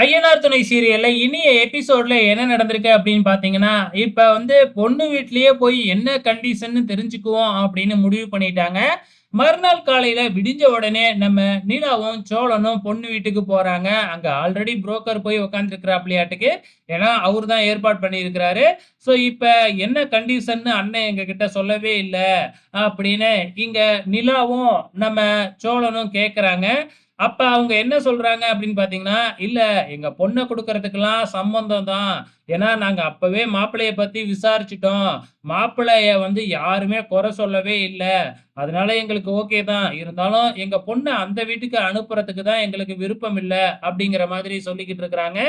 ஐயனார் துணை சீரியல்ல இனிய எபிசோட்ல என்ன நடந்திருக்கு அப்படின்னு பார்த்தீங்கன்னா, இப்ப வந்து பொண்ணு வீட்லயே போய் என்ன கண்டிஷன் தெரிஞ்சுக்குவோம் அப்படின்னு முடிவு பண்ணிட்டாங்க. மறுநாள் காலையில விடிஞ்ச உடனே நம்ம நிலாவும், சோழனும் பொண்ணு வீட்டுக்கு போறாங்க. அங்க ஆல்ரெடி புரோக்கர் போய் உட்கார்ந்திருக்கிறாப்லயாட்டுக்கு. ஏன்னா, அவர் தான் ஏற்பாடு பண்ணியிருக்கிறாரு. ஸோ, இப்போ என்ன கண்டிஷன்னு அண்ணன் எங்ககிட்ட சொல்லவே இல்லை அப்படின்னு இங்க நிலாவும், நம்ம சோழனும் கேட்குறாங்க அப்ப அவங்க என்ன சொல்றாங்க அப்படின்னு பார்த்தீங்கன்னா, "இல்ல எங்க பொண்ணை கொடுக்கறதுக்கெல்லாம் சம்மந்தம் தான். ஏன்னா நாங்க அப்பவே மாப்பிள்ளைய பத்தி விசாரிச்சுட்டோம். மாப்பிள்ளைய வந்து யாருமே குறை சொல்லவே இல்லை அதனால எங்களுக்கு ஓகே தான். இருந்தாலும் எங்க பொண்ணை அந்த வீட்டுக்கு அனுப்புறதுக்கு தான் எங்களுக்கு விருப்பம் இல்லை அப்படிங்கிற மாதிரி சொல்லிக்கிட்டு இருக்கிறாங்க.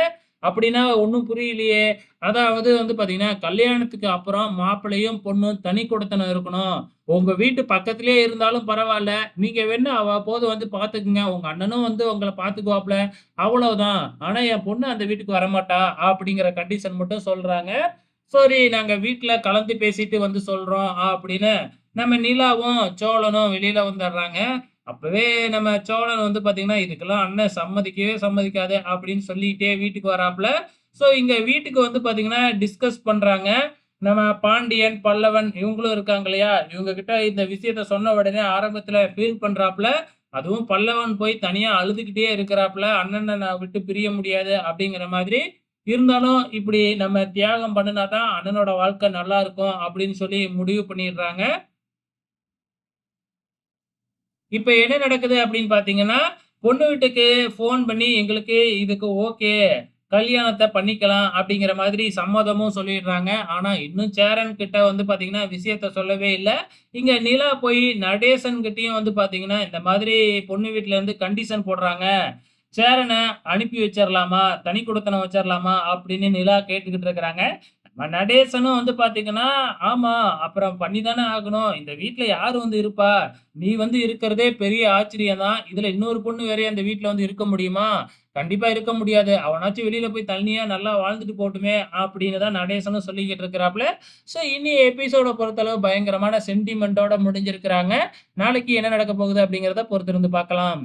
அப்படின்னா ஒன்றும் புரியலையே. அதாவது வந்து பார்த்தீங்கன்னா, கல்யாணத்துக்கு அப்புறம் மாப்பிள்ளையும், பொண்ணும் தனி குடித்தனம் இருக்கணும். உங்கள் வீட்டு பக்கத்திலே இருந்தாலும் பரவால்ல. நீங்க வேணா அவ்வப்போது வந்து பார்த்துக்குங்க. உங்கள் அண்ணனும் வந்து உங்களை பார்த்துக்குவாப்ல. அவ்வளோதான் ஆனால் என் பொண்ணு அந்த வீட்டுக்கு வரமாட்டா. அப்படிங்கிற கண்டிஷன் மட்டும் சொல்கிறாங்க சரி நாங்கள் வீட்டில் கலந்து பேசிட்டு வந்து சொல்கிறோம் அப்படின்னு நம்ம நிலாவும், சோழனும் வெளியில் வந்துடுறாங்க. அப்பவே நம்ம சோழன் வந்து பாத்தீங்கன்னா இதுக்கெல்லாம் அண்ணன் சம்மதிக்கவே சம்மதிக்காது அப்படின்னு சொல்லிட்டே வீட்டுக்கு வராப்புல ஸோ இங்க வீட்டுக்கு வந்து பாத்தீங்கன்னா டிஸ்கஸ் பண்றாங்க. நம்ம பாண்டியன், பல்லவன் இவங்களும் இருக்காங்க இல்லையா? இவங்க கிட்ட இந்த விஷயத்த சொன்ன உடனே ஆரம்பத்துல ஃபீல் பண்றாப்புல அதுவும் பல்லவன் போய் தனியா அழுதுகிட்டே இருக்கிறாப்புல அண்ணனை நான் விட்டு பிரிய முடியாது அப்படிங்கிற மாதிரி. இருந்தாலும் இப்படி நம்ம தியாகம் பண்ணுனா தான் அண்ணனோட வாழ்க்கை நல்லா இருக்கும் அப்படின்னு சொல்லி முடிவு பண்ணிடுறாங்க. இப்போ என்ன நடக்குது அப்படின்னு பார்த்தீங்கன்னா, பொண்ணு வீட்டுக்கு ஃபோன் பண்ணி எங்களுக்கு இதுக்கு ஓகே. கல்யாணத்தை பண்ணிக்கலாம் அப்படிங்கிற மாதிரி சம்மதமும் சொல்லிடுறாங்க. ஆனால் இன்னும் சேரன் கிட்ட வந்து பார்த்தீங்கன்னா, விஷயத்த சொல்லவே இல்லை இங்கே நிலா போய் நடேசன் கிட்டேயும் வந்து பார்த்தீங்கன்னா, இந்த மாதிரி பொண்ணு வீட்டிலேருந்து இருந்து கண்டிஷன் போடுறாங்க. சேரனை அனுப்பி வச்சிடலாமா தனி கொடுத்தனை வச்சிரலாமா? அப்படின்னு நிலா கேட்டுக்கிட்டு இருக்கிறாங்க. நடேசனும் வந்து பார்த்தீங்கன்னா, ஆமா அப்புறம் பண்ணி தானே ஆகணும். இந்த வீட்ல யாரு வந்து இருப்பா? நீ வந்து இருக்கிறதே பெரிய ஆச்சரியம் தான். இதுல இன்னொரு பொண்ணு வேறே அந்த வீட்டில் வந்து இருக்க முடியுமா? கண்டிப்பா இருக்க முடியாது. அவனாச்சும் வெளியில போய் தண்ணியாக நல்லா வாழ்ந்துட்டு போட்டுமே! அப்படின்னு தான் நடேசனும் சொல்லிக்கிட்டு இருக்கிறாப்புல ஸோ இனி எபிசோட பொறுத்தளவு பயங்கரமான சென்டிமென்ட்டோட முடிஞ்சிருக்கிறாங்க. நாளைக்கு என்ன நடக்க போகுது அப்படிங்கிறத பொறுத்திருந்து பார்க்கலாம்.